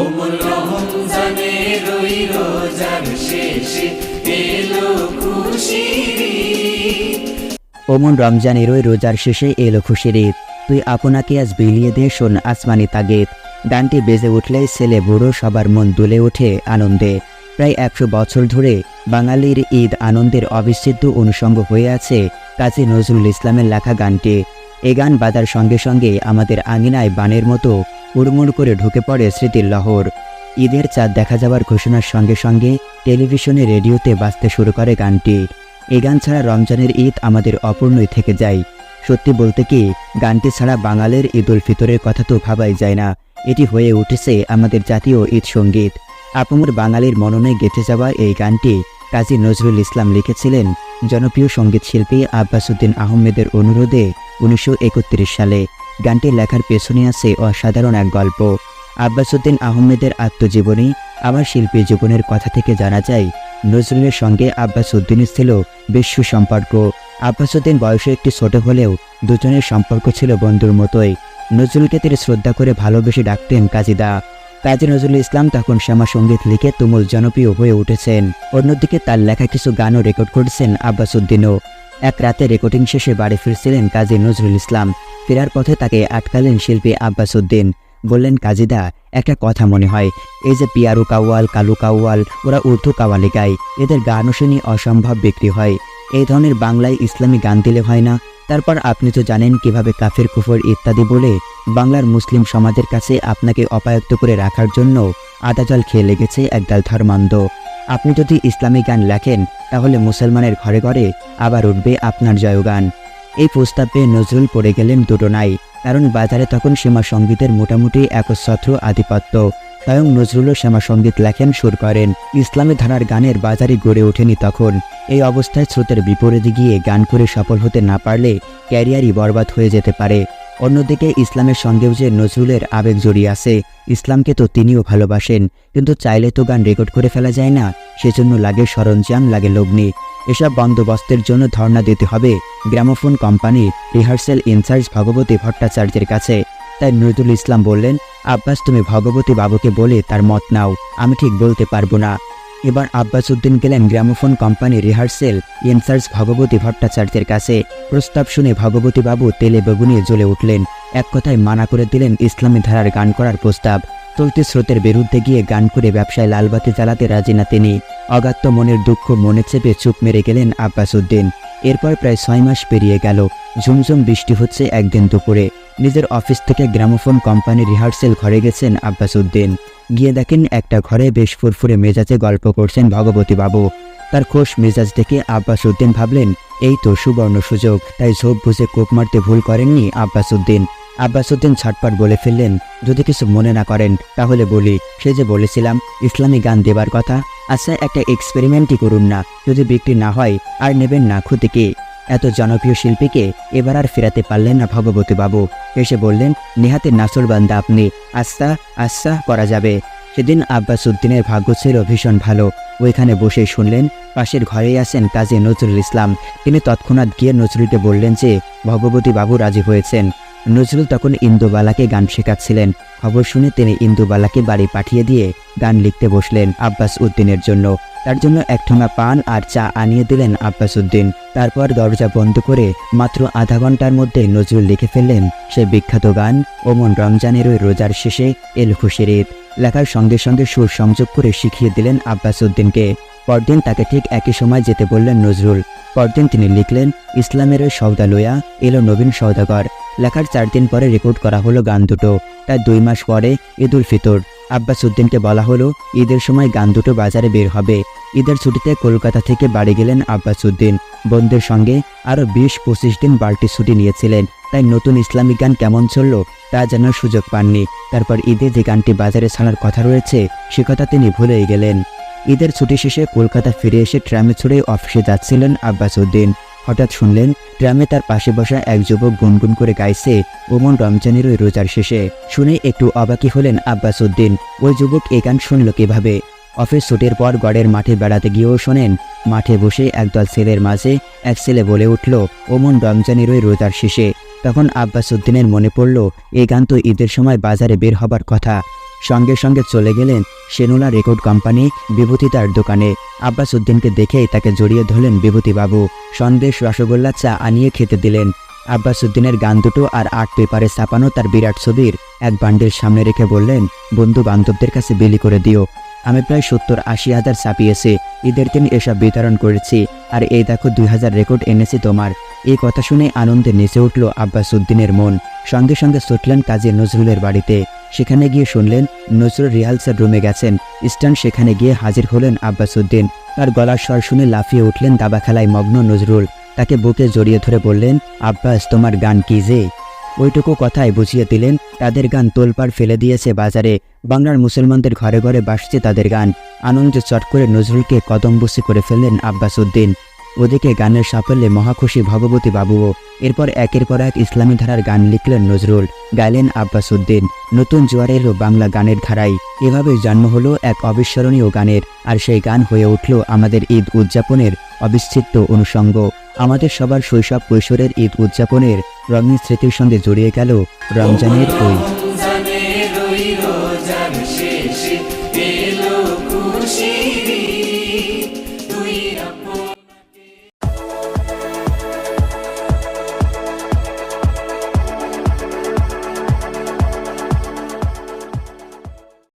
ওমর রমজানের ওই রোজার শেষে এলো খুশির ঈদ। ওমন রমজানের ওই রোজার শেষে এলো খুশির ঈদ। তুই আপনাকে আজ বিলিয়ে দে শোন আসমানি তাগেদ। গানটি বেজে উঠলেই ছেলে বুড়ো সবার মন দুলে ওঠে আনন্দে। প্রায় একশো বছর ধরে বাঙালির ঈদ আনন্দের অবিচ্ছেদ্য অনুষঙ্গ হয়ে আছে কাজী নজরুল ইসলামের লেখা গানটি। এ গান বাজার সঙ্গে সঙ্গে আমাদের আঙিনায় বানের মতো উড়মুড় করে ঢুকে পড়ে স্মৃতির লহর। ঈদের চাঁদ দেখা যাওয়ার ঘোষণার সঙ্গে সঙ্গে টেলিভিশনে রেডিওতে বাজতে শুরু করে গানটি। এ গান ছাড়া রমজানের ঈদ আমাদের অপূর্ণই থেকে যায়। সত্যি বলতে কি, গানটি ছাড়া বাঙালির ঈদ উল ফিতরের কথা তো ভাবাই যায় না। এটি হয়ে উঠেছে আমাদের জাতীয় ঈদ সংগীত। আপমর বাঙালির মননে গেঁথে যাওয়া এই গানটি কাজী নজরুল ইসলাম লিখেছিলেন জনপ্রিয় সংগীত শিল্পী আব্বাসুদ্দিন আহমেদের অনুরোধে উনিশশো একত্রিশ সালে গানটি লেখার পেছনে আছে অসাধারণ এক গল্প। আব্বাসুদ্দিন আহমেদের আত্মজীবনী আমার শিল্পী জীবনের কথা থেকে জানা যায়, নজরুলের সঙ্গে আব্বাস উদ্দিনের ছিল বেশ সুসম্পর্ক। আব্বাস উদ্দিন বয়সে একটি ছোট হলেও দুজনের সম্পর্ক ছিল বন্ধুর মতোই। নজরুলকে তিনি শ্রদ্ধা করে ভালোবেসে ডাকতেন কাজীদা কাজী নজরুল ইসলাম তখন শ্যামা সংগীত লিখে তুমুল জনপ্রিয় হয়ে উঠেছেন। অন্যদিকে তার লেখা কিছু গানও রেকর্ড করেছেন আব্বাস উদ্দিনও এক রাতে রেকর্ডিং শেষে বাড়ি ফিরছিলেন কাজী নজরুল ইসলাম। ফেরার পথে তাকে আটকালেন শিল্পী আব্বাস উদ্দিন বললেন, কাজীদা, একটা কথা মনে হয়। এই যে পিয়ারু কাওয়াল, কালু কাওয়াল, ওরা উর্দু কাওয়ালি গায় এদের গানও শুনি অসম্ভব বিক্রি হয়। এই ধরনের বাংলায় ইসলামী গান দিলে হয় না? তারপর আপনি তো জানেন কীভাবে কাফের কুফর ইত্যাদি বলে বাংলার মুসলিম সমাজের কাছে আপনাকে অপায়ত্ত করে রাখার জন্য আদা জল খেয়ে লেগেছে একদল ধর্মান্ধ। আপনি যদি ইসলামী গান লেখেন, তাহলে মুসলমানের ঘরে ঘরে আবার উঠবে আপনার জয়গান। এই প্রস্তাব পেয়ে নজরুল পড়ে গেলেন দুটো নাই কারণ বাজারে তখন সীমা সঙ্গীতের মোটামুটি একচ্ছত্র আধিপত্য। স্বয়ং নজরুলও শ্যামা সংগীত লেখেন, সুর করেন। ইসলামী ধারার গানের বাজারে গড়ে ওঠেনি তখন। এই অবস্থায় স্রোতের বিপরীতে গিয়ে গান করে সফল হতে না পারলে ক্যারিয়ারই বরবাদ হয়ে যেতে পারে। অন্যদিকে ইসলামের সঙ্গেও যে নজরুলের আবেগ জড়িয়ে আছে, ইসলামকে তো তিনিও ভালোবাসেন। কিন্তু চাইলে তো গান রেকর্ড করে ফেলা যায় না, সেজন্য লাগে সরঞ্জাম, লাগে লগ্নি। এসব বন্দোবস্তের জন্য ধর্ণা দিতে হবে। Gramophone company rehearsal in charge Bhagwati ভট্টাচার্যের কাছে। তাই নজরুল ইসলাম বললেন, আব্বাস, তুমি ভগবতী বাবুকে বলে তার মত নাও, আমি ঠিক বলতে পারব না। এবার আব্বাস উদ্দিন গেলেন gramophone company rehearsal, in charge Bhagabati ভট্টাচার্যের কাছে। প্রস্তাব শুনে ভগবতী বাবু তেলে বেগুনিয়ে জ্বলে উঠলেন। এক কথায় মানা করে দিলেন ইসলামী ধারার গান করার প্রস্তাব। চলতি স্রোতের বিরুদ্ধে গিয়ে গান করে ব্যবসায় লালবাতি জ্বালাতে রাজি না তিনি। অগাত্য মনের দুঃখ মনে চেপে চুপ মেরে গেলেন আব্বাস উদ্দিন এরপর প্রায় ছয় মাস পেরিয়ে গেল। ঝুমঝুম বৃষ্টি হচ্ছে একদিন দুপুরে। নিজের অফিস থেকে গ্রামোফোন কোম্পানি রিহার্সেল ঘরে গেছেন আব্বাস উদ্দিন। গিয়ে দেখেন একটা ঘরে বেশ ফুরফুরে মেজাজে গল্প করছেন ভগবতী বাবু। তার খোশ মেজাজ দেখে আব্বাস উদ্দিন ভাবলেন, এই তো সুবর্ণ সুযোগ, তাই ঝোপ বুঝে কোপ মারতে ভুল করেননি আব্বাস উদ্দিন। আব্বাস উদ্দিন ছটপট বলে ফেললেন, যদি কিছু মনে না করেন, তাহলে বলি, সে যে বলেছিলাম, ইসলামী গান দেবার কথা? আচ্ছা একটা এক্সপেরিমেন্টই করুন না, যদি বিক্রি না হয়, আর নেবেন না ক্ষতি এত জনপ্রিয় শিল্পীকে এবার আর ফেরাতে পারলেন না ভগবতী বাবু। এসে বললেন, নেহাতে নাসর বান্দা আপনি। আস্তা আস্তা করা যাবে। সেদিন আব্বাস উদ্দিনের ভাগ্য ছিল ভীষণ ভালো। ওইখানে বসে শুনলেন, পাশের ঘরেই আছেন কাজী নজরুল ইসলাম। তিনি তৎক্ষণাৎ গিয়ে নজরুলকে বললেন যে, ভগবতী বাবু রাজি হয়েছেন। নজরুল তখন ইন্দুবালাকে গান শেখাচ্ছিলেন। খবর শুনে তিনি ইন্দুবালাকে বাড়ি পাঠিয়ে দিয়ে গান লিখতে বসলেন আব্বাস উদ্দিনের জন্য। তার জন্য এক ঠোঙা পান আর চা আনিয়ে দিলেন আব্বাস উদ্দিন। তারপর দরজা বন্ধ করে মাত্র আধা ঘণ্টার মধ্যে নজরুল লিখে ফেললেন সে বিখ্যাত গান, ওমন রমজানের ওই রোজার শেষে এল খুশির ঈদ। লেখার সঙ্গে সঙ্গে সুর সংযোগ করে শিখিয়ে দিলেন আব্বাস উদ্দিনকে। পরদিন তাকে ঠিক একই সময় যেতে বললেন নজরুল। পরদিন তিনি লিখলেন, ইসলামের ওই সৌদা লইয়া এলো নবীন সৌদাগর লেখার চার দিন পরে রেকর্ড করা হলো গান দুটো। তার দুই মাস পরে ঈদ উল ফিতর। আব্বাস উদ্দিনকে বলা হলো, ঈদের সময় গান দুটো বাজারে বের হবে। ঈদের ছুটিতে কলকাতা থেকে বাড়ি গেলেন আব্বাস উদ্দিন। বোনদের সঙ্গে আরও বিশ পঁচিশ দিন বাড়তি ছুটি নিয়েছিলেন। তাই নতুন ইসলামিক গান কেমন চলল, তা জানার সুযোগ পাননি। তারপর ঈদে যে গানটি বাজারে ছাড়ার কথা রয়েছে, সে কথা তিনি ভুলেই গেলেন। ঈদের ছুটি শেষে কলকাতা ফিরে এসে ট্রামে ছুড়ে অফিসে যাচ্ছিলেন আব্বাস উদ্দিন। হঠাৎ শুনলেন, ট্রামে তার পাশে বসা এক যুবক গুনগুন করে গাইছে, ওমন রমজানের ওই রোজার শেষে। শুনে একটু অবাকি হলেন আব্বাস উদ্দিন। ওই যুবক এ গান শুনল কীভাবে? অফিস ছুটির পর গড়ের মাঠে বেড়াতে গিয়েও শোনেন, মাঠে বসে একদল ছেলের মাঝে এক ছেলে বলে উঠল, ওমন রমজানের ওই রোজার শেষে। তখন আব্বাস উদ্দিনের মনে পড়ল এই গান তো ঈদের সময় বাজারে বের হবার কথা। সঙ্গে সঙ্গে চলে গেলেন সেনুলা রেকর্ড কোম্পানি বিভূতিতার দোকানে। আব্বাস উদ্দিনকে দেখেই তাকে জড়িয়ে ধরলেন বিভূতিবাবু। সন্দেশ রসগোল্লা চা আনিয়ে খেতে দিলেন। আব্বাস উদ্দিনের গান দুটো আর আর্ট পেপারে ছাপানো তার বিরাট ছবির এক বান্ডেল সামনে রেখে বললেন বন্ধু বান্ধবদের কাছে বিলি করে দিও। আমি প্রায় সত্তর আশি হাজার ছাপিয়েছি। ঈদের দিন এসব বিতরণ করেছি। আর এই দেখো দুই হাজার রেকর্ড এনেছি তোমার। এই কথা শুনে আনন্দে নেচে উঠল আব্বাস উদ্দিনের মন। সঙ্গে সঙ্গে ছুটলেন কাজী নজরুলের বাড়িতে। সেখানে গিয়ে শুনলেন, নজরুল রিহার্সাল রুমে গেছেন। স্টান সেখানে গিয়ে হাজির হলেন আব্বাস উদ্দিন তার গলার স্বর শুনে লাফিয়ে উঠলেন দাবা খেলায় মগ্ন নজরুল। তাকে বুকে জড়িয়ে ধরে বললেন, আব্বাস, তোমার গান কি যে? ওইটুকু কথায় বুঝিয়ে দিলেন, তাদের গান তোলপাড় ফেলে দিয়েছে বাজারে। বাংলার মুসলমানদের ঘরে ঘরে বাসছে তাদের গান। আনন্দে চট করে নজরুলকে কদমবসি করে ফেললেন আব্বাস উদ্দিন ওদিকে গানের সাফল্যে মহাখুশি ভগবতী বাবুও। এরপর একের পর এক ইসলামী ধারার গান লিখলেন নজরুল, গাইলেন আব্বাস উদ্দিন নতুন জোয়ার এলো বাংলা গানের ধারাই এভাবে জন্ম হলো এক অবিস্মরণীয় গানের, আর সেই গান হয়ে উঠল আমাদের ঈদ উদযাপনের অবিচ্ছেদ্য অনুষঙ্গ। আমাদের সবার শৈশব কৈশোরের ঈদ উদযাপনের রঙিন স্মৃতির সঙ্গে জড়িয়ে গেল রমজানের ওই